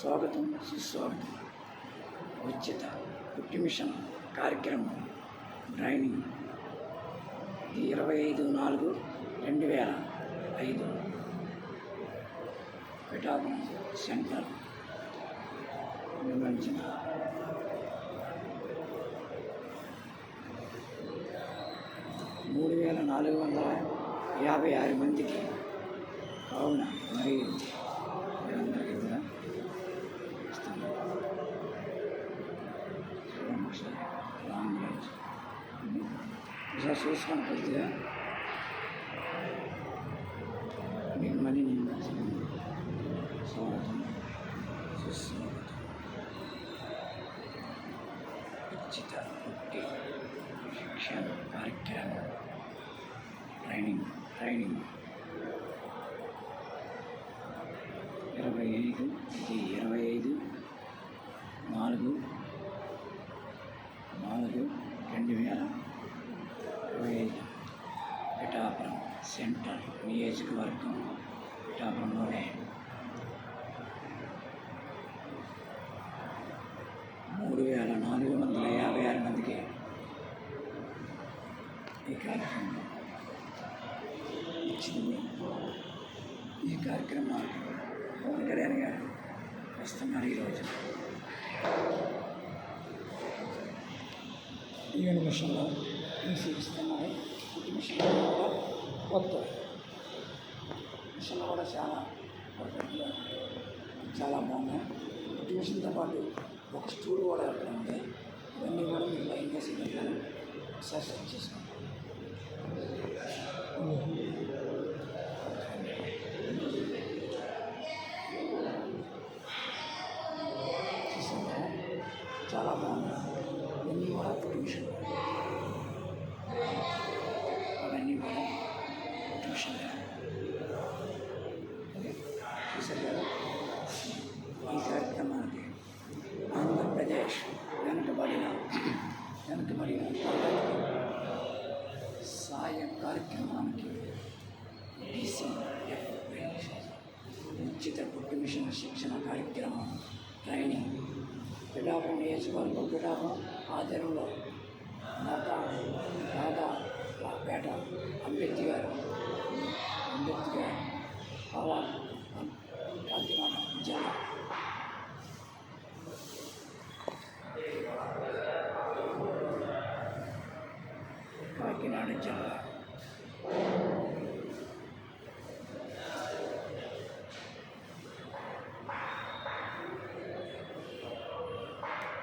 స్వాగతం సుస్వాగతం. ఉచిత పుట్టి మిషన్ కార్యక్రమం ట్రైనింగ్ ఇది ఇరవై ఐదు నాలుగు రెండు వేల ఐదు. పిఠాపురం సెంటర్ నిర్వహించిన మూడు వేల నాలుగు వందల యాభై ఆరు మందికి కావున మరియు ఒకసారి చూసుకోండి కొద్దిగా మీకు మనీ నేను స్వాగతం సుస్వాగతం ఉచిత పుట్టి శిక్షణ కార్యక్రమం ట్రైనింగ్ ట్రైనింగ్ ఇరవై ఐదు ఇది ఇరవై ఐదు నాలుగు నాలుగు రెండు వేల ఇరవై ఐదు పిఠాపురం సెంటర్ నియోజకవర్గం పిఠాపురంలోనే మూడు వేల నాలుగు వందల యాభై ఆరు మందికి ఈ కార్యక్రమం ఇచ్చింది ఈ కార్యక్రమానికి పవన్ కళ్యాణ్ గారు వస్తున్నారు ఈరోజు. ఈ మిషన్లో ఈసీ ఇస్తున్నారు. ఈ నిమిషంలో మొత్తం కొత్త కూడా చాలా చాలా బాగున్నాయి. ఈ మిషన్తో పాటు ఒక స్టూల్ కూడా అక్కడ ఉంది. ఇవన్నీ కూడా మీరు లైన్గా సిగ్నల్ ఒకసారి సెట్ చేసుకోండి. చాలా బాగుంది కార్యక్రమానికి ఉచిత పుట్టి మిషన్ శిక్షణ కార్యక్రమం ట్రైనింగ్. పిఠాపురం నియోజకవర్గం పిఠాపురం ఆధ్వర్యంలో దాదా దాదా పేట అంబేద్కర్ అంబేద్కర్ పవన్ కాకినాడ కాకినాడ జిల్లా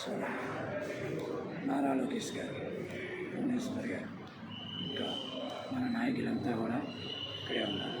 సో నారా లోకేష్ గారు భువనేశ్వర్ గారు ఇంకా మన నాయకులంతా కూడా ఇక్కడే ఉన్నారు